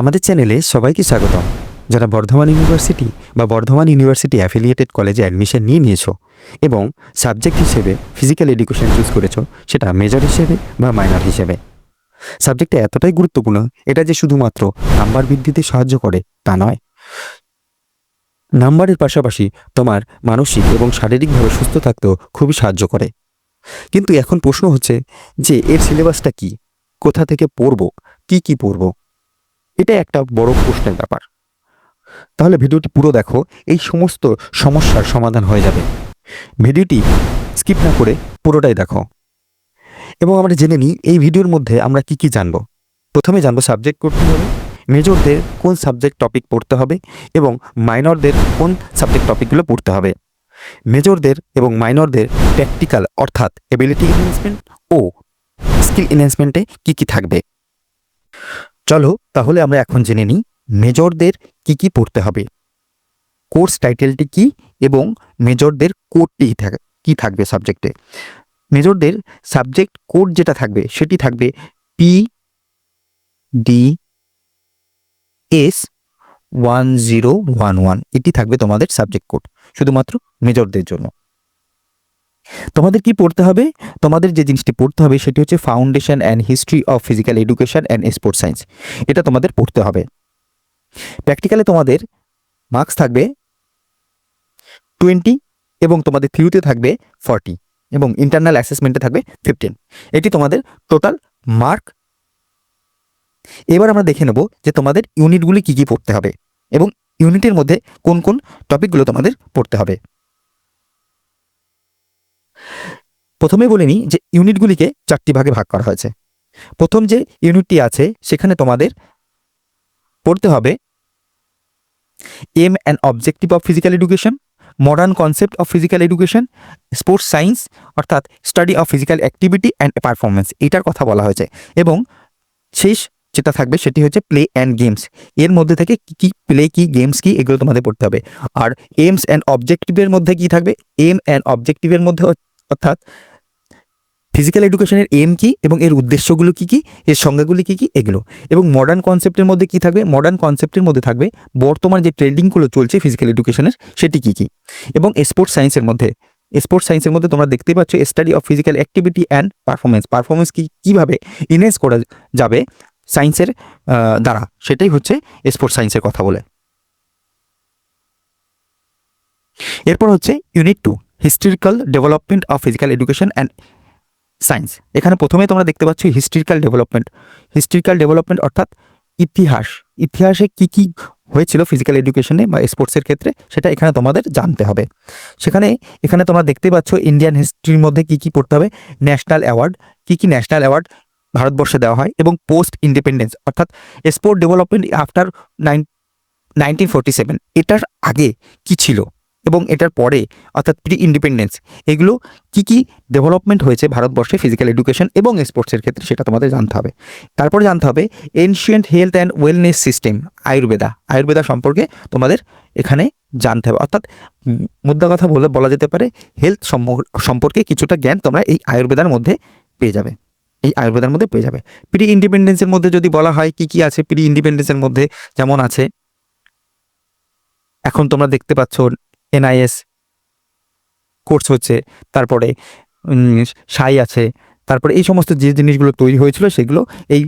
আমাদের চ্যানেলে সবাইকে স্বাগতম। যারা বর্ধমান ইউনিভার্সিটি বা বর্ধমান ইউনিভার্সিটি অ্যাফিলিয়েটেড কলেজে অ্যাডমিশন নিয়ে নিয়েছো এবং সাবজেক্ট হিসেবে ফিজিক্যাল এডুকেশন চুজ করেছ, সেটা মেজর হিসেবে বা মাইনর হিসেবে। সাবজেক্টটা এতটাই গুরুত্বপূর্ণ, এটা যে শুধুমাত্র নাম্বার বৃদ্ধিতে সাহায্য করে তা নয়। নাম্বারের পাশাপাশি তোমার মানসিক এবং শারীরিকভাবে সুস্থ থাকতেও খুবই সাহায্য করে। কিন্তু এখন প্রশ্ন হচ্ছে যে এর সিলেবাসটা কি? কোথা থেকে পড়ব? কি কি পড়ব? এটা একটা বড় প্রশ্নের ব্যাপার। তাহলে ভিডিওটি পুরো দেখো, এই সমস্ত সমস্যার সমাধান হয়ে যাবে। ভিডিওটি স্কিপ না করে পুরোটাই দেখো। এবং আমরা জেনে নিই, এই ভিডিওর মধ্যে আমরা কি কি জানব। প্রথমে জানব সাবজেক্ট করতে হবে মেজরদের কোন সাবজেক্ট টপিক পড়তে হবে, এবং মাইনরদের কোন সাবজেক্ট টপিকগুলো পড়তে হবে। মেজরদের এবং মাইনরদের প্র্যাকটিক্যাল অর্থাৎ এবিলিটি এনহ্যান্সমেন্ট ও স্কিল এনহ্যান্সমেন্টে কি কি থাকবে। চলো তাহলে আমরা এখন জেনে নিই মেজরদের কি কি পড়তে হবে। কোর্স টাইটেলটি কি এবং মেজরদের কোডটি কি থাকবে সাবজেক্টে? মেজরদের সাবজেক্ট কোড যেটা থাকবে সেটি থাকবে P D S one zero one one এটি থাকবে তোমাদের সাবজেক্ট কোড, শুধুমাত্র মেজরদের জন্য। তোমাদের কি পড়তে হবে? তোমাদের যে জিনিসটি পড়তে হবে সেটি হচ্ছে foundation and history of physical education and sports science এটা তোমাদের পড়তে হবে। প্র্যাকটিক্যালে তোমাদের মার্কস থাকবে টোয়েন্টি এবং তোমাদের থিওরিতে থাকবে ফর্টি এবং ইন্টারনাল অ্যাসেসমেন্টে থাকবে ফিফটিন এটি তোমাদের টোটাল মার্ক এবার আমরা দেখে নেব যে তোমাদের ইউনিটগুলি কি কি পড়তে হবে এবং ইউনিটের মধ্যে কোন কোন টপিকগুলো তোমাদের পড়তে হবে। প্রথমে বলে নিই যে ইউনিটগুলিকে চারটি ভাগে ভাগ করা হয়েছে। প্রথম যে ইউনিটটি আছে, সেখানে তোমাদের পড়তে হবে aim and objective of physical education, modern concept of physical education, sports science, অর্থাৎ study of physical activity and performance এটার কথা বলা হয়েছে। এবং শেষ যেটা থাকবে, সেটি হচ্ছে প্লে অ্যান্ড গেমস। এর মধ্যে থেকে কি কি প্লে, কি গেমস, কি, এগুলো তোমাদের পড়তে হবে। আর এমস অ্যান্ড অবজেক্টিভের মধ্যে কি থাকবে? এম অ্যান্ড অবজেক্টিভের মধ্যে অর্থাৎ ফিজিক্যাল এডুকেশনের এম কি এবং এর উদ্দেশ্যগুলো কি কি, এর সংজ্ঞাগুলি কি কি, এগুলো। এবং মডার্ন কনসেপ্টের মধ্যে কি থাকবে? মডার্ন কনসেপ্টের মধ্যে থাকবে বর্তমান যে ট্রেন্ডিংগুলো চলছে ফিজিক্যাল এডুকেশনের সেটি কি কি? এবং স্পোর্টস সায়েন্সের মধ্যে স্পোর্টস সায়েন্সের মধ্যে তোমরা দেখতেই পাচ্ছ study of physical activity and performance performance কি, কীভাবে ইনহেন্স করা যাবে সায়েন্সের দ্বারা? সেটাই হচ্ছে স্পোর্টস সায়েন্সের কথা বলে। এরপর হচ্ছে unit two historical development of physical education and science. এখানে প্রথমে তোমরা দেখতে পাচ্ছ হিস্ট্রিক্যাল ডেভেলপমেন্ট। হিস্ট্রিক্যাল ডেভেলপমেন্ট অর্থাৎ ইতিহাস। ইতিহাসে কি কি হয়েছিল ফিজিক্যাল এডুকেশনে বা স্পোর্টসের ক্ষেত্রে, সেটা এখানে তোমাদের জানতে হবে। সেখানে, এখানে তোমরা দেখতে পাচ্ছ ইন্ডিয়ান হিস্ট্রির মধ্যে কি কি পড়তে হবে? National award. কি কি ন্যাশনাল অ্যাওয়ার্ড ভারতবর্ষে দেওয়া হয় এবং পোস্ট ইন্ডিপেন্ডেন্স অর্থাৎ sport development after nine, nineteen forty seven. এটার আগে কি ছিল? এবং এটার পরে, অর্থাৎ প্রি ইন্ডিপেন্ডেন্স এগুলো কি কি ডেভেলপমেন্ট হয়েছে ভারতবর্ষে ফিজিক্যাল এডুকেশন এবং স্পোর্টসের ক্ষেত্রে সেটা তোমাদের জানতে হবে। তারপরে জানতে হবে ancient health and wellness system Ayurveda. Ayurveda সম্পর্কে তোমাদের এখানে জানতে হবে। অর্থাৎ মুদ্রা কথা বলে, বলা যেতে পারে হেলথ সম্পর্কে কিছুটা জ্ঞান তোমরা এই আয়ুর্বেদার মধ্যে পেয়ে যাবে। এই আয়ুর্বেদার মধ্যে পেয়ে যাবে। প্রি ইন্ডিপেন্ডেন্সের মধ্যে যদি বলা হয় কি কি আছে প্রি ইন্ডিপেন্ডেন্সের মধ্যে যেমন আছে, এখন তোমরা দেখতে পাচ্ছ এনআইএস কোর্স হচ্ছে, তারপরে সাই আছে, তারপরে এই সমস্ত যে জিনিসগুলো তৈরি হয়েছিল সেগুলো এই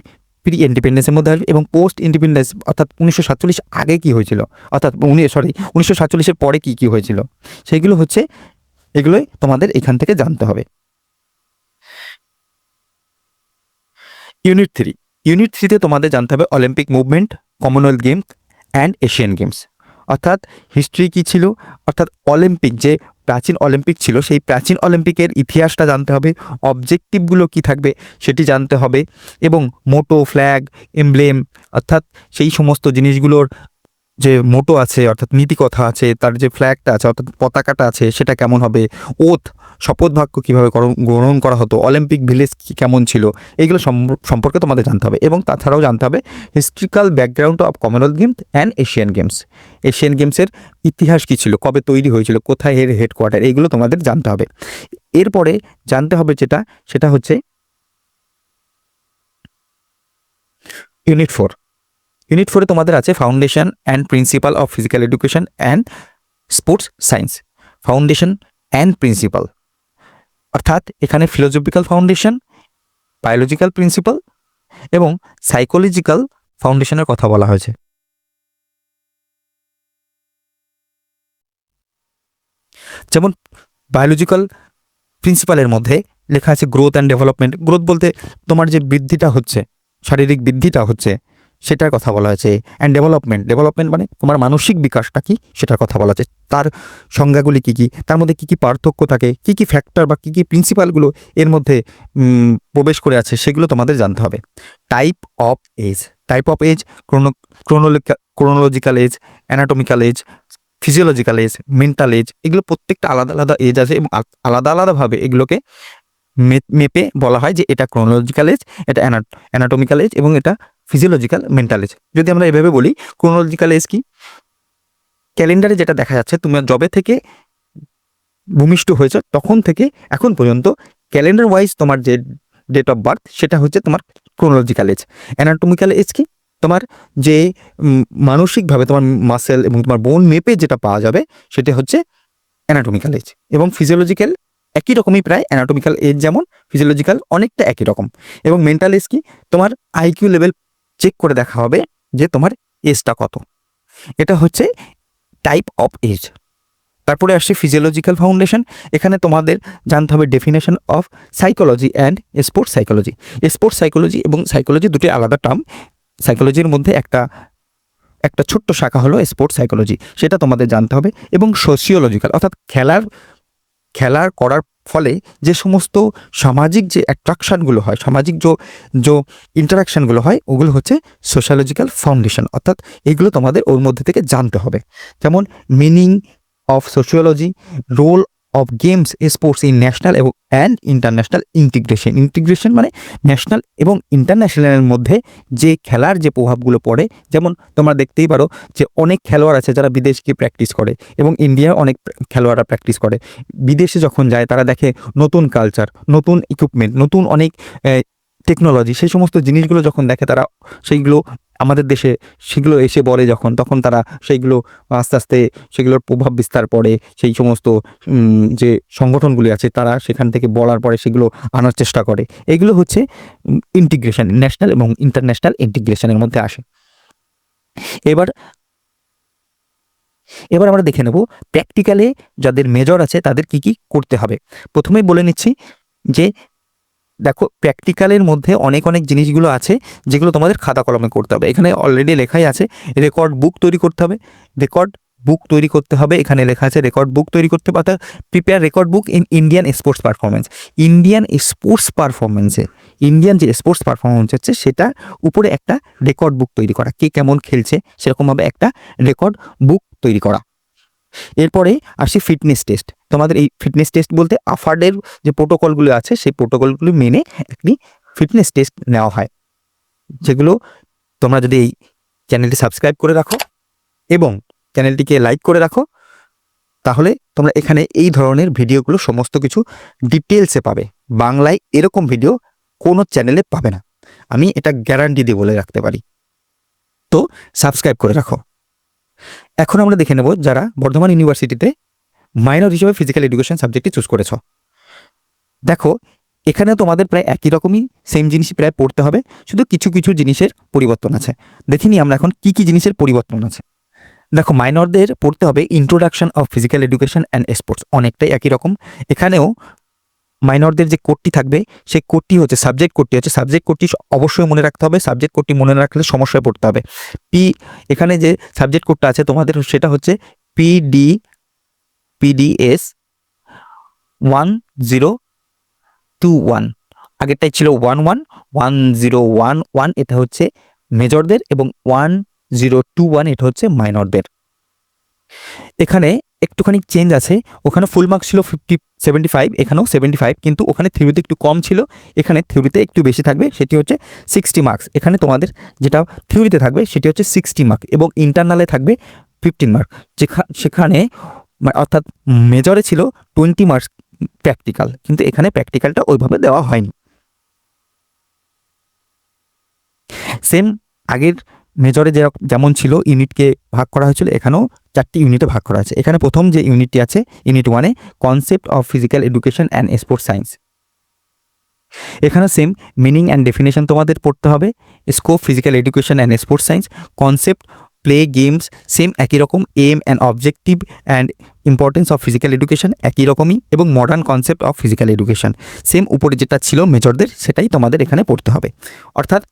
প্রি ইন্ডিপেন্ডেন্সের মধ্যে আসবে এবং পোস্ট ইন্ডিপেন্ডেন্স অর্থাৎ উনিশশো সাতচল্লিশ আগে কি হয়েছিল? অর্থাৎ উনি সরি উনিশশো সাতচল্লিশের পরে কি কি হয়েছিল? সেগুলো হচ্ছে, এগুলোই তোমাদের এখান থেকে জানতে হবে। ইউনিট থ্রি ইউনিট থ্রিতে তোমাদের জানতে হবে Olympic movement Commonwealth Games and Asian Games অর্থাৎ হিস্ট্রি কী ছিল? অর্থাৎ অলিম্পিক যে প্রাচীন অলিম্পিক ছিল, সেই প্রাচীন অলিম্পিকের ইতিহাসটা জানতে হবে। অবজেক্টিভগুলো কি থাকবে সেটি জানতে হবে এবং মোটো ফ্ল্যাগ এমব্লেম অর্থাৎ সেই সমস্ত জিনিসগুলোর যে মোটো আছে, অর্থাৎ নীতিকথা আছে, তার যে ফ্ল্যাগটা আছে, অর্থাৎ পতাকাটা আছে, সেটা কেমন হবে? ওথ শপথ বাক্য কীভাবে গ্রহণ করা হতো? অলিম্পিক ভিলেজ কেমন ছিল? এইগুলো সম্প- সম্পর্কে তোমাদের জানতে হবে এবং তাছাড়াও জানতে হবে historical background of Commonwealth Games and Asian Games Asian গেমসের ইতিহাস কী ছিল? কবে তৈরি হয়েছিল? কোথায় এর হেডকোয়ার্টার এইগুলো তোমাদের জানতে হবে। এরপরে জানতে হবে যেটা, সেটা হচ্ছে ইউনিট ফোর ইউনিট ফোরে তোমাদের আছে foundation and principal of physical education and sports science. Foundation and principal. অর্থাৎ এখানে ফিলোজফিক্যাল ফাউন্ডেশন, বায়োলজিক্যাল প্রিন্সিপাল এবং সাইকোলজিক্যাল ফাউন্ডেশনের কথা বলা হয়েছে। যেমন বায়োলজিক্যাল প্রিন্সিপালের মধ্যে লেখা আছে গ্রোথ অ্যান্ড ডেভেলপমেন্ট। গ্রোথ বলতে তোমার যে বৃদ্ধিটা হচ্ছে, শারীরিক বৃদ্ধিটা হচ্ছে সেটার কথা বলা হয়েছে। অ্যান্ড ডেভেলপমেন্ট ডেভেলপমেন্ট মানে তোমার মানসিক বিকাশটা কি সেটার কথা বলা আছে তার সংজ্ঞাগুলি কি কি? তার মধ্যে কি কি পার্থক্য থাকে? কি কি ফ্যাক্টর বা কি কি প্রিন্সিপালগুলো এর মধ্যে প্রবেশ করে আছে সেগুলো তোমাদের জানতে হবে। Type of age type of age chrono chronological age anatomical age physiological age mental age এগুলো প্রত্যেকটা আলাদা আলাদা এজ আছে এবং আলাদা আলাদাভাবে এগুলোকে মেপে বলা হয় যে এটা ক্রোনোলজিক্যাল এজ এটা অ্যানাটমিক্যাল এজ এবং এটা ফিজিওলজিক্যাল মেন্টাল এজ যদি আমরা এভাবে বলি ক্রোনোলজিক্যাল এজ কি? ক্যালেন্ডারে যেটা দেখা যাচ্ছে তুমি জবে থেকে ভূমিষ্ঠ হয়েছে, তখন থেকে এখন পর্যন্ত ক্যালেন্ডার ওয়াইজ তোমার যে ডেট অফ বার্থ সেটা হচ্ছে তোমার ক্রোনোলজিক্যাল এজ অ্যানাটমিক্যাল এজ কি? তোমার যে মানসিকভাবে তোমার মাসেল এবং তোমার বোন মেপে যেটা পাওয়া যাবে, সেটা হচ্ছে অ্যানাটমিক্যাল এজ এবং ফিজিওলজিক্যাল একই রকমই প্রায় অ্যানাটমিক্যাল এজ যেমন ফিজিওলজিক্যাল অনেকটা একই রকম। এবং মেন্টাল এজ কি? তোমার আইকিউ লেভেল চেক করে দেখা হবে যে তোমার এজটা কত। এটা হচ্ছে টাইপ অফ এজ তারপরে আসছে ফিজিওলজিক্যাল ফাউন্ডেশন এখানে তোমাদের জানতে হবে definition of psychology and sports psychology sports psychology এবং সাইকোলজি দুটি আলাদা টার্ম সাইকোলজির মধ্যে একটা একটা ছোট্ট শাখা হলো স্পোর্টস সাইকোলজি সেটা তোমাদের জানতে হবে এবং সোশিওলজিক্যাল অর্থাৎ খেলার খেলার করার ফলে যে সমস্ত সামাজিক যে অ্যাট্রাকশানগুলো হয়, সামাজিক যে যে ইন্টারাকশানগুলো হয়, ওগুলো হচ্ছে সোশ্যালজিক্যাল ফাউন্ডেশন অর্থাৎ এগুলো তোমাদের ওর মধ্যে থেকে জানতে হবে। যেমন meaning of sociology role of games sports in national এবং অ্যান্ড ইন্টারন্যাশনাল ইন্টিগ্রেশন ইন্টিগ্রেশন মানে ন্যাশনাল এবং ইন্টারন্যাশনালের মধ্যে যে খেলার যে প্রভাবগুলো পড়ে, যেমন তোমরা দেখতেই পারো যে অনেক খেলোয়াড় আছে যারা বিদেশ গিয়ে প্র্যাকটিস করে এবং ইন্ডিয়া অনেক খেলোয়াড়রা প্র্যাকটিস করে। বিদেশে যখন যায়, তারা দেখে নতুন কালচার নতুন ইকুইপমেন্ট নতুন অনেক টেকনোলজি সেই সমস্ত জিনিসগুলো যখন দেখে তারা সেইগুলো আমাদের দেশে সেগুলো এসে বলে যখন, তখন তারা সেইগুলো আস্তে আস্তে সেগুলোর প্রভাব বিস্তার পড়ে সেই সমস্ত যে সংগঠনগুলি আছে তারা সেখান থেকে বলার পরে সেগুলো আনার চেষ্টা করে। এগুলো হচ্ছে ইন্টিগ্রেশন ন্যাশনাল এবং ইন্টারন্যাশনাল ইন্টিগ্রেশনের মধ্যে আসে। এবার এবার আমরা দেখে নেব প্র্যাকটিক্যালে যাদের মেজর আছে তাদের কি কি করতে হবে। প্রথমেই বলে নিচ্ছি যে দেখো প্র্যাকটিক্যালের মধ্যে অনেক অনেক জিনিসগুলো আছে যেগুলো তোমাদের খাতা কলমে করতে হবে। এখানে অলরেডি লেখাই আছে রেকর্ড বুক তৈরি করতে হবে। রেকর্ড বুক তৈরি করতে হবে, এখানে লেখা আছে রেকর্ড বুক তৈরি করতে হবে prepare record book in Indian sports performance Indian sports পারফরমেন্সে Indian যে স্পোর্টস পারফরমেন্স হচ্ছে, সেটা উপরে একটা রেকর্ড বুক তৈরি করা। কে কেমন খেলছে, সেরকমভাবে একটা রেকর্ড বুক তৈরি করা। এরপরে আসি ফিটনেস টেস্ট তোমাদের এই ফিটনেস টেস্ট বলতে আফার্ডের যে প্রোটোকলগুলো আছে, সেই প্রোটোকলগুলো মেনে একটি ফিটনেস টেস্ট নেওয়া হয়। যেগুলো তোমরা যদি এই চ্যানেলটি সাবস্ক্রাইব করে রাখো এবং চ্যানেলটিকে লাইক করে রাখো, তাহলে তোমরা এখানে এই ধরনের ভিডিওগুলো সমস্ত কিছু ডিটেলসে পাবে। বাংলায় এরকম ভিডিও কোনো চ্যানেলে পাবে না। আমি এটা গ্যারান্টি দিয়ে বলে রাখতে পারি। তো সাবস্ক্রাইব করে রাখো। এখন আমরা দেখে নেব যারা বর্ধমান ইউনিভার্সিটিতে মাইনর হিসেবে ফিজিক্যাল এডুকেশন সাবজেক্টটি চুজ করেছ। দেখো এখানে তোমাদের প্রায় একই রকমই সেম জিনিসই প্রায় পড়তে হবে, শুধু কিছু কিছু জিনিসের পরিবর্তন আছে। দেখিনি আমরা এখন কি কি জিনিসের পরিবর্তন আছে। দেখো মাইনরদের পড়তে হবে introduction of physical education and sports অনেকটাই একই রকম। এখানেও মাইনরদের যে কোডটি থাকবে, সেই কোডটি হচ্ছে সাবজেক্ট কোডটি হচ্ছে সাবজেক্ট কোডটি অবশ্যই মনে রাখতে হবে। সাবজেক্ট কোডটি মনে রাখলে সমস্যায় পড়তে হবে। পি এখানে যে সাবজেক্ট কোডটা আছে, তোমাদের সেটা হচ্ছে P D P D S one zero two one আগেরটাই ছিল one one one zero one one এটা হচ্ছে মেজরদের এবং ওয়ান জিরো টু ওয়ান এটা হচ্ছে মাইনরদের এখানে একটুখানি চেঞ্জ আছে। ওখানে ফুল মার্কস ছিল ফিফটি সেভেন্টি ফাইভ এখানেও সেভেন্টি ফাইভ কিন্তু ওখানে থিওরিতে একটু কম ছিল। এখানে থিওরিতে একটু বেশি থাকবে, সেটি হচ্ছে সিক্সটি মার্কস এখানে তোমাদের যেটা থিওরিতে থাকবে, সেটি হচ্ছে সিক্সটি মার্ক এবং ইন্টারনালে থাকবে ফিফটিন মার্ক সেখানে অর্থাৎ মেজরে ছিল টোয়েন্টি মার্কস প্র্যাকটিক্যাল কিন্তু এখানে প্র্যাকটিক্যালটা ওইভাবে দেওয়া হয়নি। সেম আগের মেজরে যেমন ছিল ইউনিটকে ভাগ করা হয়েছিল, এখানেও চারটি ইউনিটে ভাগ করা আছে। এখানে প্রথম যে ইউনিটটি আছে ইউনিট ওয়ানে concept of physical education and sports science এখানে সেম মিনিং অ্যান্ড ডেফিনেশন তোমাদের পড়তে হবে। Scope physical education and sports science concept play games same একই রকম aim and objective and importance of physical education একই রকমই এবং modern concept of physical education same উপরে যেটা ছিল মেজরদের সেটাই তোমাদের এখানে পড়তে হবে। অর্থাৎ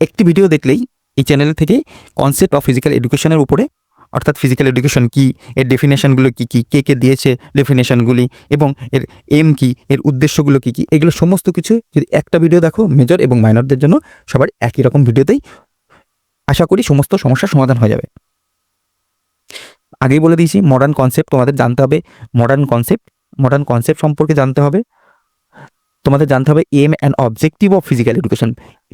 একটি ভিডিও দেখলেই এই চ্যানেল থেকে কনসেপ্ট অফ ফিজিক্যাল এডুকেশনের উপরে অর্থাৎ ফিজিক্যাল এডুকেশন কি, এর ডেফিনেশনগুলো কী কী, কে কে দিয়েছে ডেফিনেশনগুলি এবং এর এম কি, এর উদ্দেশ্যগুলো কী কী, এগুলো সমস্ত কিছু যদি একটা ভিডিও দেখো মেজর এবং মাইনরদের জন্য সবার একই রকম ভিডিওতেই আশা করি সমস্ত সমস্যার সমাধান হয়ে যাবে। আগেই বলে দিয়েছি মডার্ন কনসেপ্ট তোমাদের জানতে হবে মডার্ন কনসেপ্ট মডার্ন কনসেপ্ট সম্পর্কে জানতে হবে। তোমাদের জানতে হবে aim and objective of physical education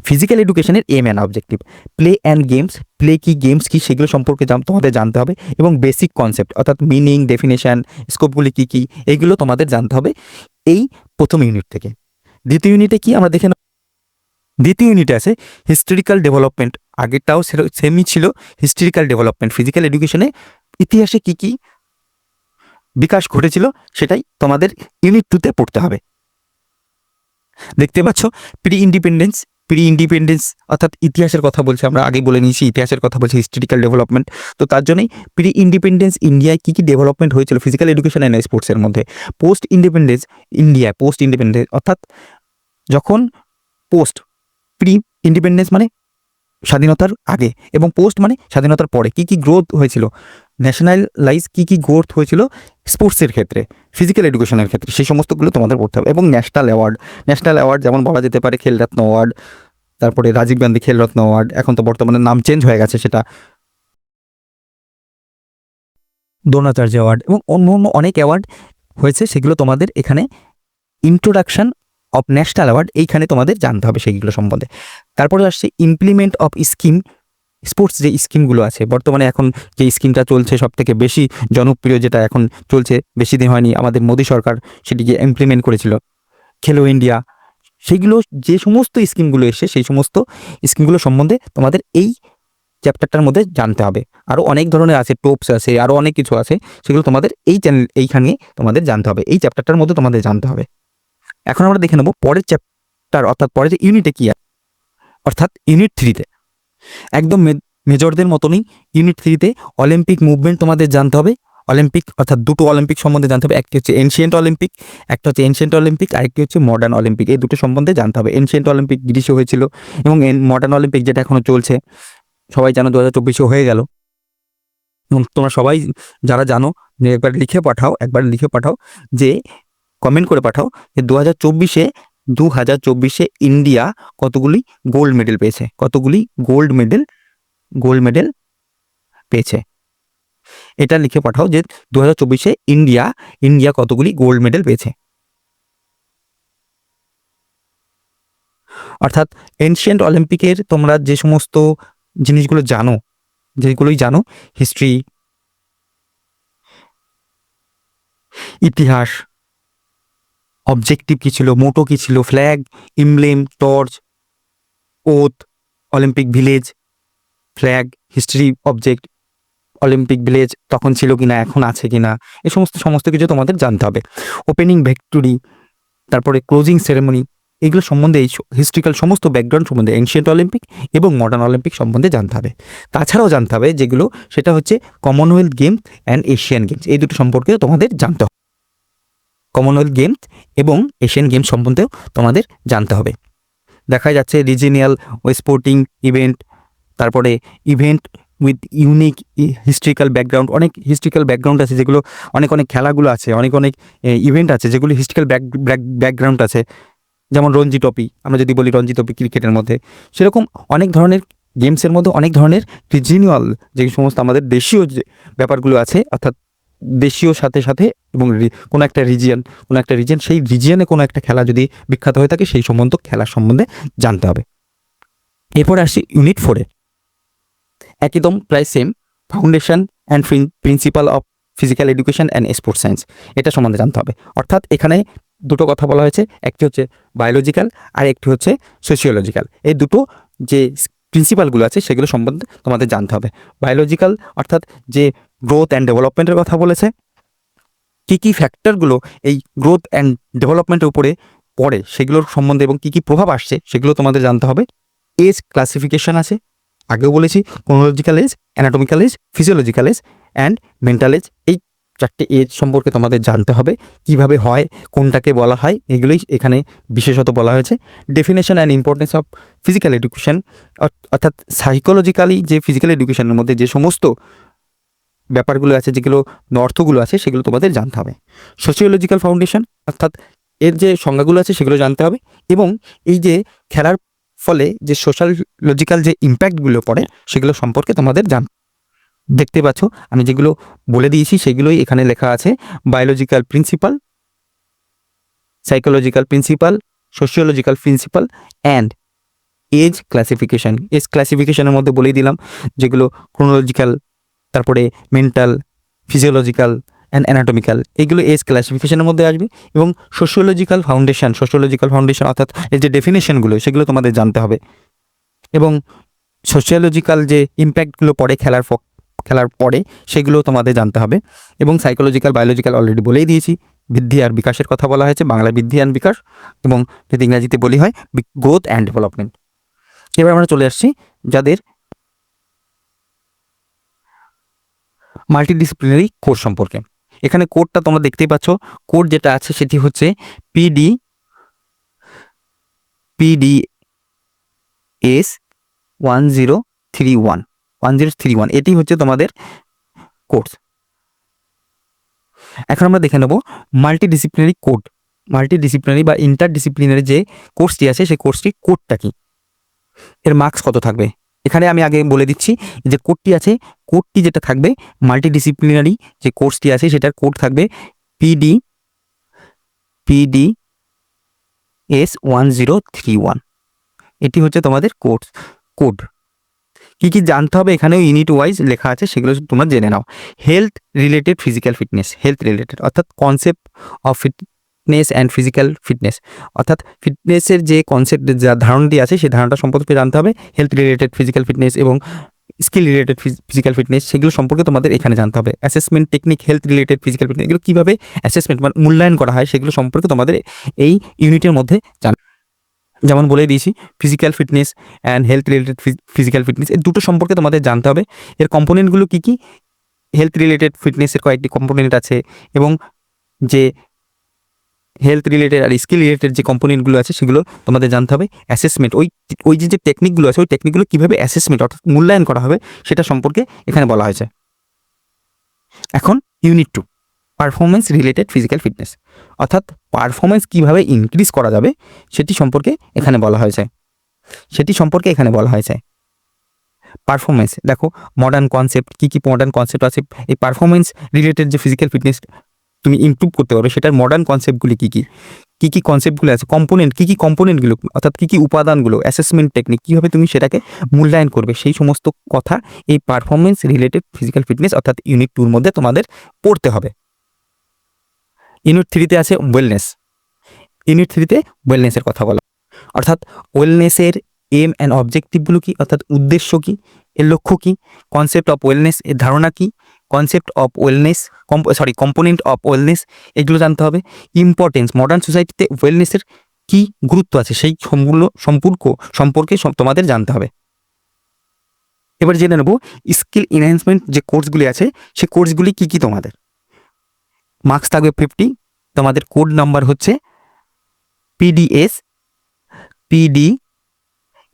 physical এডুকেশনের aim and objective play and games play কি গেমস কি, সেগুলো সম্পর্কে তোমাদের জানতে হবে এবং বেসিক কনসেপ্ট অর্থাৎ মিনিং ডেফিনেশন স্কোপগুলি কী কী, এগুলো তোমাদের জানতে হবে এই প্রথম ইউনিট থেকে। দ্বিতীয় ইউনিটে কি আমরা দেখে দ্বিতীয় ইউনিটে আছে হিস্টোরিক্যাল ডেভেলপমেন্ট আগেরটাও সেমই ছিল হিস্টোরিক্যাল ডেভেলপমেন্ট ফিজিক্যাল এডুকেশনে ইতিহাসে কি কি বিকাশ ঘটেছিল, সেটাই তোমাদের ইউনিট টুতে পড়তে হবে। দেখতে পাচ্ছ? প্রি ইন্ডিপেন্ডেন্স প্রি ইন্ডিপেন্ডেন্স অর্থাৎ ইতিহাসের কথা বলছে আমরা, আগে বলে নিয়েছি ইতিহাসের কথা বলছি হিস্টোরিক্যাল ডেভেলপমেন্ট তো তার জন্যই প্রি ইন্ডিপেন্ডেন্স ইন্ডিয়ায় কী কী ডেভেলপমেন্ট হয়েছিল? ফিজিক্যাল এডুকেশন অ্যান্ড স্পোর্টসের মধ্যে। Post independence India post independence অর্থাৎ যখন পোস্ট প্রি ইন্ডিপেন্ডেন্স মানে স্বাধীনতার আগে এবং পোস্ট মানে স্বাধীনতার পরে কি কি গ্রোথ হয়েছিল? ন্যাশনালাইজ কী কী গ্রোথ হয়েছিল? স্পোর্টসের ক্ষেত্রে ফিজিক্যাল এডুকেশনের ক্ষেত্রে, সেই সমস্তগুলো তোমাদের পড়তে হবে। এবং ন্যাশনাল অ্যাওয়ার্ড ন্যাশনাল অ্যাওয়ার্ড যেমন বলা যেতে পারে খেলরত্ন অ্যাওয়ার্ড তারপরে রাজীব গান্ধী খেলরত্ন অ্যাওয়ার্ড এখন তো বর্তমানে নাম চেঞ্জ হয়ে গেছে সেটা। দ্রোণাচার্য অ্যাওয়ার্ড এবং অন্য অন্য অনেক অ্যাওয়ার্ড হয়েছে, সেগুলো তোমাদের এখানে ইন্ট্রোডাকশন অফ ন্যাশনাল অ্যাওয়ার্ড এইখানে তোমাদের জানতে হবে সেইগুলো সম্বন্ধে। তারপরে আসছে ইমপ্লিমেন্ট অফ স্কিম স্পোর্টস যে স্কিমগুলো আছে, বর্তমানে এখন যে স্কিমটা চলছে সব থেকে বেশি জনপ্রিয় যেটা এখন চলছে, বেশি দিন হয়নি, আমাদের মোদী সরকার সেটিকে ইমপ্লিমেন্ট করেছিল। খেলো ইন্ডিয়া সেইগুলো যে সমস্ত স্কিমগুলো এসে সেই সমস্ত স্কিমগুলো সম্বন্ধে তোমাদের এই চ্যাপ্টারটার মধ্যে জানতে হবে। আরও অনেক ধরনের আছে টোপস আছে আরও অনেক কিছু আছে, সেগুলো তোমাদের এই চ্যানেল এইখানে তোমাদের জানতে হবে, এই চ্যাপ্টারটার মধ্যে তোমাদের জানতে হবে। এখন আমরা দেখে নেব পরের চ্যাপ্টার অর্থাৎ পরের যে ইউনিটে কী অর্থাৎ ইউনিট থ্রিতে একদম মেজরদের মতনই ইউনিট থ্রিতে অলিম্পিক মুভমেন্ট তোমাদের জানতে হবে। অলিম্পিক অর্থাৎ দুটো অলিম্পিক সম্বন্ধে জানতে হবে। একটি হচ্ছে এনশিয়েন্ট অলিম্পিক একটা হচ্ছে এনশিয়েন্ট অলিম্পিক আরেকটি হচ্ছে মডার্ন অলিম্পিক এই দুটো সম্বন্ধে জানতে হবে। এনশিয়েন্ট অলিম্পিক গ্রীষ্মে হয়েছিল এবং মডার্ন অলিম্পিক যেটা এখনও চলছে, সবাই জানো দু হাজার চব্বিশে হয়ে গেল। এবং তোমরা সবাই যারা জানো, একবার লিখে পাঠাও, একবার লিখে পাঠাও, যে কমেন্ট করে পাঠাও যে দু হাজার চব্বিশে দু হাজার চব্বিশে ইন্ডিয়া কতগুলি গোল্ড মেডেল পেয়েছে? কতগুলি গোল্ড মেডেল গোল্ড মেডেল পেয়েছে? এটা লিখে পাঠাও যে দু হাজার চব্বিশে ইন্ডিয়া ইন্ডিয়া কতগুলি গোল্ড মেডেল পেয়েছে? অর্থাৎ এনশিয়েন্ট অলিম্পিকের তোমরা যে সমস্ত জিনিসগুলো জানো, যেগুলোই জানো হিস্ট্রি ইতিহাস অবজেক্টিভ কী ছিল মোটো কী ছিল? Flag emblem torch oath Olympic village flag history object Olympic village তখন ছিল কিনা, এখন আছে কিনা? এই সমস্ত সমস্ত কিছু তোমাদের জানতে হবে। ওপেনিং ভেক্টরি তারপরে ক্লোজিং সেরেমনি এগুলো সম্বন্ধে এই হিস্ট্রিক্যাল সমস্ত ব্যাকগ্রাউন্ড সম্বন্ধে এনশিয়েন্ট অলিম্পিক এবং মডার্ন অলিম্পিক সম্বন্ধে জানতে হবে। তাছাড়াও জানতে হবে যেগুলো, সেটা হচ্ছে Commonwealth Games and Asian Games এই দুটো সম্পর্কে তোমাদের জানতে হবে কমনওয়েলথ গেমস এবং এশিয়ান গেমস সম্বন্ধেও তোমাদের জানতে হবে। দেখা যাচ্ছে রিজিনিয়াল ও স্পোর্টিং ইভেন্ট তারপরে event with unique historical background অনেক হিস্ট্রিক্যাল ব্যাকগ্রাউন্ড আছে যেগুলো, অনেক অনেক খেলাগুলো আছে, অনেক অনেক ইভেন্ট আছে যেগুলো হিস্ট্রিক্যাল ব্যাক ব্যাক ব্যাকগ্রাউন্ড আছে। যেমন রঞ্জি ট্রফি, আমরা যদি বলি রঞ্জি ট্রফি ক্রিকেটের মধ্যে, সেরকম অনেক ধরনের গেমসের মধ্যে অনেক ধরনের রিজিনিয়াল যে সমস্ত আমাদের দেশীয় যে ব্যাপারগুলো আছে, অর্থাৎ দেশীয় সাথে সাথে এবং কোনো একটা রিজিয়ন কোনো একটা রিজিয়ন সেই রিজিয়নে কোনো একটা খেলা যদি বিখ্যাত হয়ে থাকে, সেই সম্বন্ধ, খেলার সম্বন্ধে জানতে হবে। এরপরে আসি ইউনিট ফোরে একদম প্রায় same foundation and principal of physical education and sports science এটা সম্বন্ধে জানতে হবে। অর্থাৎ এখানে দুটো কথা বলা হয়েছে, একটি হচ্ছে বায়োলজিক্যাল আর একটি হচ্ছে সোশিওলজিক্যাল এই দুটো যে প্রিন্সিপালগুলো আছে, সেগুলো সম্বন্ধে তোমাদের জানতে হবে। বায়োলজিক্যাল অর্থাৎ যে গ্রোথ অ্যান্ড ডেভেলপমেন্টের কথা বলেছে। কী কী ফ্যাক্টরগুলো এই গ্রোথ অ্যান্ড ডেভেলপমেন্টের উপরে পড়ে, সেগুলোর সম্বন্ধে এবং কী কী প্রভাব আসছে, সেগুলো তোমাদের জানতে হবে। এজ ক্লাসিফিকেশন আছে, আগেও বলেছি chronological age anatomical age physiological age and mental age এই চারটে এজ সম্পর্কে তোমাদের জানতে হবে, কীভাবে হয়, কোনটাকে বলা হয়, এগুলোই এখানে বিশেষত বলা হয়েছে। Definition and importance of physical education অর্থাৎ সাইকোলজিক্যালি যে ফিজিক্যাল এডুকেশনের মধ্যে যে সমস্ত ব্যাপারগুলো আছে, যেগুলো অর্থগুলো আছে, সেগুলো তোমাদের জানতে হবে। সোশিওলজিক্যাল ফাউন্ডেশন অর্থাৎ এর যে সংজ্ঞাগুলো আছে, সেগুলো জানতে হবে এবং এই যে খেলার ফলে যে সোশ্যাল লজিক্যাল যে ইম্প্যাক্টগুলো পড়ে, সেগুলো সম্পর্কে তোমাদের জান দেখতে পাচ্ছ। আমি যেগুলো বলে দিয়েছি, সেগুলোই এখানে লেখা আছে। Biological principle psychological principle sociological principle and age classification age ক্লাসিফিকেশানের মধ্যে বলেই দিলাম, যেগুলো ক্রোনোলজিক্যাল তারপরে মেন্টাল ফিজিওলজিক্যাল অ্যান্ড অ্যানাটমিক্যাল এগুলো এজ ক্লাসিফিকেশনের মধ্যে আসবে এবং সোশিওলজিক্যাল ফাউন্ডেশন সোশিওলজিক্যাল ফাউন্ডেশন অর্থাৎ এই যে ডেফিনেশনগুলো সেগুলো তোমাদের জানতে হবে। এবং সোশিওলজিক্যাল যে ইম্প্যাক্টগুলো পড়ে খেলার খেলার পরে সেগুলো তোমাদের জানতে হবে। এবং সাইকোলজিক্যাল বায়োলজিক্যাল অলরেডি বলেই দিয়েছি। বৃদ্ধি আর বিকাশের কথা বলা হয়েছে বাংলা বৃদ্ধি অ্যান্ড বিকাশ এবং যদি ইংরাজিতে বলি হয় গ্রোথ অ্যান্ড ডেভেলপমেন্ট এবার আমরা চলে আসছি যাদের মাল্টিডিসিপ্লিনারি কোর্স সম্পর্কে। এখানে কোডটা তোমরা দেখতেই পাচ্ছ। কোড যেটা আছে সেটি হচ্ছে PD PD S one zero three one one zero three one এটি হচ্ছে তোমাদের কোর্স এখন আমরা দেখে নেব মাল্টিডিসিপ্লিনারি কোড মাল্টিডিসিপ্লিনারি বা ইন্টারডিসিপ্লিনারি যে কোর্সটি আছে, সেই কোর্সটি কোডটা কি? এর মার্কস কত থাকবে? এখানে আমি আগে বলে দিচ্ছি যে কোডটি আছে, কোডটি যেটা থাকবে মাল্টিডিসিপ্লিনারি যে কোর্সটি আছে সেটার কোড থাকবে PD PD S one zero three one এটি হচ্ছে তোমাদের কোর্স, কোড। কি কি জানতে হবে এখানেও ইউনিট ওয়াইজ লেখা আছে, সেগুলো তোমরা জেনে নাও। Health related physical fitness health related অর্থাৎ concept of fitness and physical fitness অর্থাৎ ফিটনেসের যে কনসেপ্ট যা ধারণটি আছে, সেই ধারণাটা সম্পর্কে জানতে হবে। হেলথ রিলেটেড ফিজিক্যাল ফিটনেস এবং স্কিল রিলেটেড ফিজিক্যাল ফিটনেস সেগুলো সম্পর্কে তোমাদের এখানে জানতে হবে। Assessment technique health related physical fitness এগুলো কীভাবে অ্যাসেসমেন্ট মানে মূল্যায়ন করা হয়, সেগুলো সম্পর্কে তোমাদের এই ইউনিটের মধ্যে জান, যেমন বলে দিয়েছি physical fitness and health related physical fitness এই দুটো সম্পর্কে তোমাদের জানতে হবে। এর কম্পোনেন্টগুলো কী কী? হেলথ রিলেটেড ফিটনেসের কয়েকটি কম্পোনেন্ট আছে এবং যে হেলথ রিলেটেড আর স্কিল রিলেটেড যে কম্পোনেন্টগুলো আছে সেগুলো তোমাদের জানতে হবে। অ্যাসেসমেন্ট ওই ওই যে যে টেকনিকগুলো আছে, ওই টেকনিকগুলো কীভাবে অ্যাসেসমেন্ট অর্থাৎ মূল্যায়ন করা হবে সেটা সম্পর্কে এখানে বলা হয়েছে। এখন unit two performance related physical fitness অর্থাৎ পারফরমেন্স কীভাবে ইনক্রিজ করা যাবে সেটি সম্পর্কে এখানে বলা হয়েছে। সেটি সম্পর্কে এখানে বলা হয়েছে। পারফরমেন্স দেখো মডার্ন কনসেপ্ট কী কী মডার্ন কনসেপ্ট আছে? এই পারফরমেন্স রিলেটেড যে ফিজিক্যাল ফিটনেস তুমি ইমপ্রুভ করতে পারবে, সেটার মডার্ন কনসেপ্টগুলি কী কী? কী কী কনসেপ্টগুলো আছে? কম্পোনেন্ট কী কী কম্পোনেন্টগুলো অর্থাৎ কী কী উপাদানগুলো অ্যাসেসমেন্ট টেকনিক কীভাবে তুমি সেটাকে মূল্যায়ন করবে? সেই সমস্ত কথা এই পারফরমেন্স রিলেটেড ফিজিক্যাল ফিটনেস অর্থাৎ ইউনিট টুর মধ্যে তোমাদের পড়তে হবে। ইউনিট থ্রিতে আছে ওয়েলনেস ইউনিট থ্রিতে ওয়েলনেসের কথা বলা। অর্থাৎ ওয়েলনেসের এম অ্যান্ড অবজেক্টিভগুলো কী? অর্থাৎ উদ্দেশ্য কী? এর লক্ষ্য কী? কনসেপ্ট অফ ওয়েলনেস এর ধারণা কি? Concept of wellness sorry component of wellness এগুলো জানতে হবে। ইম্পর্টেন্স মডার্ন সোসাইটিতে ওয়েলনেসের কি গুরুত্ব আছে? সেই সম্পূর্ণ, সম্পর্ক সম্পর্কে তোমাদের জানতে হবে। এবার জেনে নেব স্কিল এনহ্যান্সমেন্ট যে কোর্সগুলি আছে, সেই কোর্সগুলি কি কি তোমাদের? মার্কস থাকবে ফিফটি তোমাদের কোড নাম্বার হচ্ছে PDS PD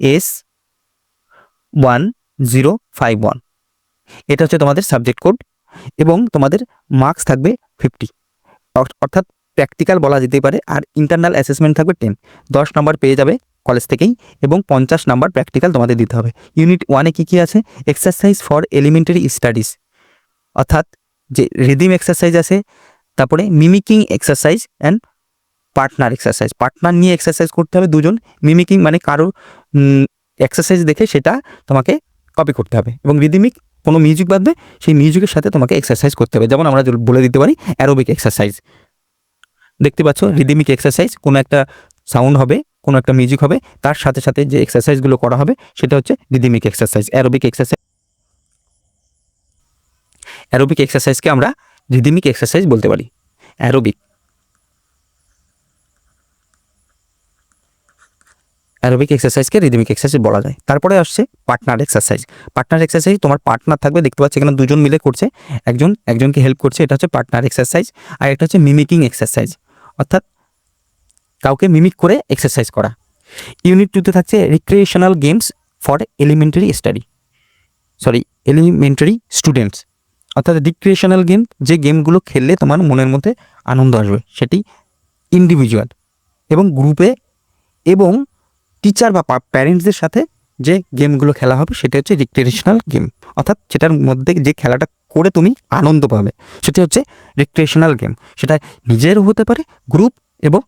S one zero five one এটা হচ্ছে তোমাদের সাবজেক্ট কোড এবং তোমাদের মার্কস থাকবে ফিফটি অর্থাৎ প্র্যাকটিক্যাল বলা যেতে পারে, আর ইন্টারনাল অ্যাসেসমেন্ট থাকবে টেন দশ নাম্বার পেয়ে যাবে কলেজ থেকেই এবং পঞ্চাশ নাম্বার প্র্যাকটিক্যাল তোমাদের দিতে হবে। ইউনিট ওয়ানে কী কী আছে? এক্সারসাইজ ফর এলিমেন্টারি স্টাডিজ অর্থাৎ যে রিদিম এক্সারসাইজ আছে, তারপরে mimicking exercise and partner exercise partner নিয়ে এক্সারসাইজ করতে হবে দুজন। মিমিকিং মানে কারও এক্সারসাইজ দেখে সেটা তোমাকে কপি করতে হবে। এবং রিদিমিক কোনো মিউজিক বাজবে সেই মিউজিকের সাথে তোমাকে এক্সারসাইজ করতে হবে। যেমন আমরা বলে দিতে পারি অ্যারোবিক এক্সারসাইজ দেখতে পাচ্ছ রিদিমিক এক্সারসাইজ কোনো একটা সাউন্ড হবে কোনো একটা মিউজিক হবে তার সাথে সাথে যে এক্সারসাইজগুলো করা হবে সেটা হচ্ছে rhythmic exercise aerobic exercise aerobic এক্সারসাইজকে আমরা রিদিমিক এক্সারসাইজ বলতে পারি। অ্যারোবিক অ্যারোবিক এক্সারসাইজকে রিদমিক এক্সারসাইজ বলা যায়। তারপরে আসছে পার্টনার এক্সারসাইজ পার্টনার এক্সারসাইজ তোমার পার্টনার থাকবে, দেখতে পাচ্ছি এখানে দুজন মিলে করছে। একজন, একজনকে হেল্প করছে, এটা হচ্ছে পার্টনার এক্সারসাইজ আর একটা হচ্ছে মিমিকিং এক্সারসাইজ অর্থাৎ কাউকে মিমিক করে এক্সারসাইজ করা। ইউনিট টুতে থাকছে recreational games for elementary study sorry elementary students অর্থাৎ রিক্রিয়েশনাল গেম যে গেমগুলো খেললে তোমার মনের মধ্যে আনন্দ আসবে, সেটি ইন্ডিভিজুয়াল এবং গ্রুপে এবং টিচার বা প্যারেন্টসদের সাথে যে গেমগুলো খেলা হবে, সেটা হচ্ছে রিক্রিয়েশনাল গেম অর্থাৎ সেটার মধ্যে যে খেলাটা করে তুমি আনন্দ পাবে, সেটা হচ্ছে রিক্রিয়েশনাল গেম সেটা নিজেরও হতে পারে গ্রুপ এবং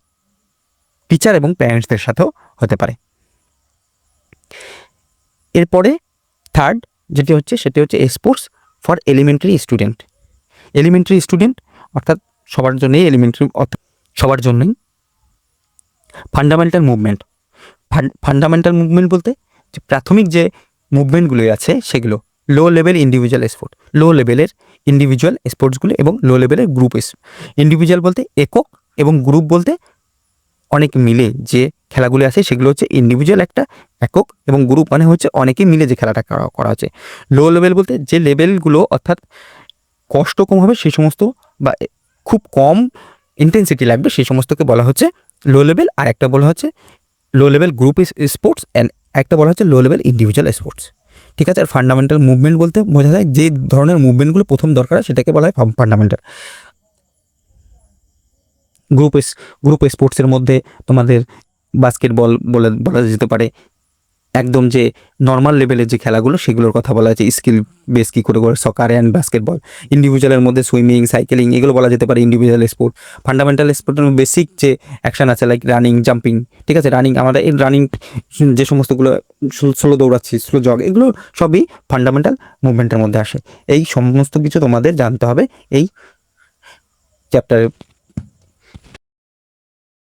টিচার এবং প্যারেন্টসদের সাথেও হতে পারে। এরপরে থার্ড যেটি হচ্ছে, সেটি হচ্ছে sports for elementary student elementary student অর্থাৎ সবার জন্যই এলিমেন্টারি সবার জন্যই ফান্ডামেন্টাল মুভমেন্ট ফান্ডামেন্টাল মুভমেন্ট বলতে যে প্রাথমিক যে মুভমেন্টগুলো আছে সেগুলো low level individual sport low লেভেলের ইন্ডিভিজুয়াল স্পোর্টসগুলো এবং লো লেভেলের গ্রুপ ইন্ডিভিজুয়াল বলতে একক এবং গ্রুপ বলতে অনেক মিলে যে খেলাগুলো আছে সেগুলো হচ্ছে ইন্ডিভিজুয়াল একটা একক এবং গ্রুপ মানে হচ্ছে অনেকে মিলে যে খেলাটা করা করা হচ্ছে। লো লেভেল বলতে যে লেভেলগুলো অর্থাৎ কষ্ট কম হবে সেই সমস্ত বা খুব কম ইন্টেন্সিটি লাগবে সেই সমস্তকে বলা হচ্ছে লো লেভেল আর একটা বলা হচ্ছে low level group sports and একটা বলা হচ্ছে লো লেভেল ইন্ডিভিজুয়াল স্পোর্টস ঠিক আছে? আর ফান্ডামেন্টাল মুভমেন্ট বলতে বোঝা যায় যে ধরনের মুভমেন্টগুলো প্রথম দরকার হয় সেটাকে বলা হয় ফান্ডামেন্টাল গ্রুপ গ্রুপ স্পোর্টসের মধ্যে তোমাদের বাস্কেটবল বলে বলা যেতে পারে। একদম যে নর্মাল লেভেলের যে খেলাগুলো, সেগুলোর কথা বলা হচ্ছে স্কিল বেস কী করে করে সকার অ্যান্ড বাস্কেটবল ইন্ডিভিজুয়ালের মধ্যে সুইমিং সাইকেলিং এগুলো বলা যেতে পারে ইন্ডিভিজুয়াল স্পোর্ট ফান্ডামেন্টাল স্পোর্টের বেসিক যে অ্যাকশন আছে লাইক রানিং জাম্পিং ঠিক আছে? রানিং আমরা এই রানিং যে সমস্তগুলো স্লো দৌড়াচ্ছি, স্লো জগ এগুলো সবই ফান্ডামেন্টাল মুভমেন্টের মধ্যে আসে। এই সমস্ত কিছু তোমাদের জানতে হবে এই চ্যাপ্টারের